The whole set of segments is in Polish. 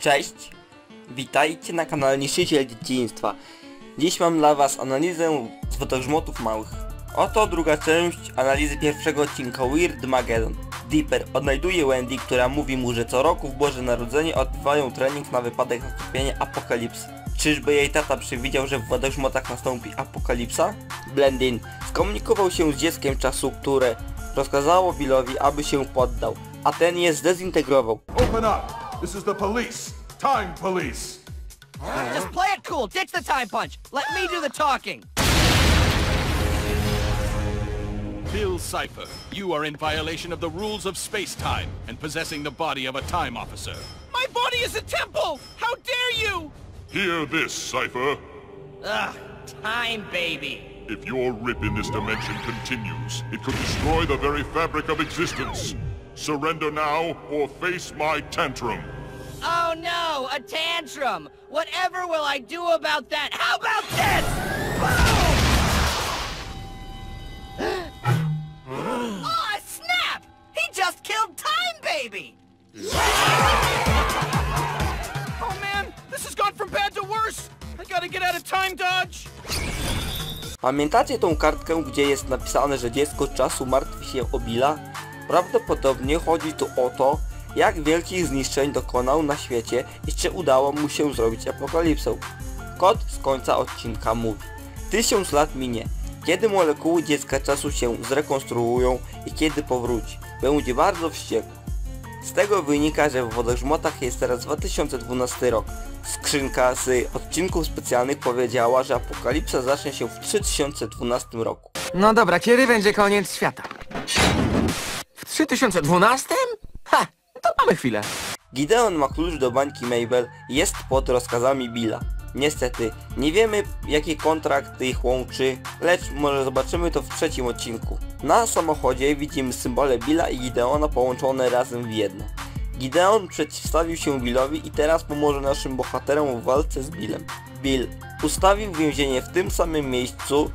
Cześć! Witajcie na kanale Niszczyciel Dzieciństwa. Dziś mam dla was analizę z wodogrzmotów małych. Oto druga część analizy pierwszego odcinka Weird Mageddon. Dipper odnajduje Wendy, która mówi mu, że co roku w Boże Narodzenie odbywają trening na wypadek nastąpienia apokalipsy. Czyżby jej tata przewidział, że w wodogrzmotach nastąpi apokalipsa? Blendin skomunikował się z dzieckiem czasu, które rozkazało Billowi, aby się poddał, a ten je zdezintegrował. Open up! This is the police! Time police! Just play it cool. Ditch the time punch. Let me do the talking. Bill Cipher, you are in violation of the rules of space-time and possessing the body of a time officer. My body is a temple. How dare you? Hear this, Cypher. Ugh, time baby. If your rip in this dimension continues, it could destroy the very fabric of existence. Surrender now or face my tantrum. Oh no, a tantrum. Whatever will I do about that? How about this? Boom! oh, snap! He just killed Time Baby! Oh man, this has gone from bad to worse! I gotta get out of time dodge! Pamiętacie tą kartkę, gdzie jest napisane, że dziecko czasu martwi się o Billa? Prawdopodobnie chodzi tu o to, jak wielkich zniszczeń dokonał na świecie i czy udało mu się zrobić apokalipsę. Kod z końca odcinka mówi. Tysiąc lat minie. Kiedy molekuły dziecka czasu się zrekonstruują i kiedy powróci, będzie bardzo wściekły. Z tego wynika, że w wodogrzmotach jest teraz 2012 rok. Skrzynka z odcinków specjalnych powiedziała, że apokalipsa zacznie się w 3012 roku. No dobra, kiedy będzie koniec świata? W 3012? Ha, to mamy chwilę. Gideon ma klucz do bańki Mabel i jest pod rozkazami Billa. Niestety, nie wiemy jaki kontrakt ich łączy, lecz może zobaczymy to w trzecim odcinku. Na samochodzie widzimy symbole Billa i Gideona połączone razem w jedno. Gideon przeciwstawił się Billowi i teraz pomoże naszym bohaterom w walce z Billem. Bill ustawił więzienie w tym samym miejscu,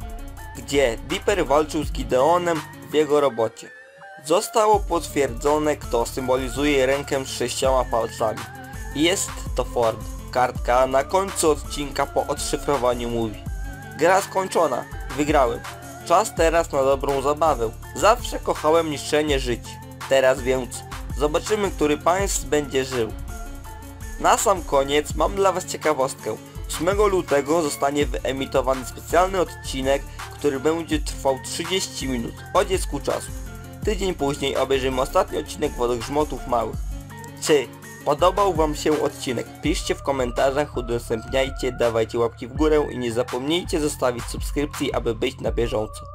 gdzie Dipper walczył z Gideonem w jego robocie. Zostało potwierdzone kto symbolizuje rękę z sześcioma palcami. Jest to Ford. Kartka na końcu odcinka po odszyfrowaniu mówi. Gra skończona. Wygrałem. Czas teraz na dobrą zabawę. Zawsze kochałem niszczenie żyć. Teraz więc zobaczymy, który państw będzie żył. Na sam koniec mam dla Was ciekawostkę. 8 lutego zostanie wyemitowany specjalny odcinek, który będzie trwał 30 minut o dziecku czasu. Tydzień później obejrzymy ostatni odcinek Wodogrzmotów Małych. Czy podobał Wam się odcinek? Piszcie w komentarzach, udostępniajcie, dawajcie łapki w górę i nie zapomnijcie zostawić subskrypcji, aby być na bieżąco.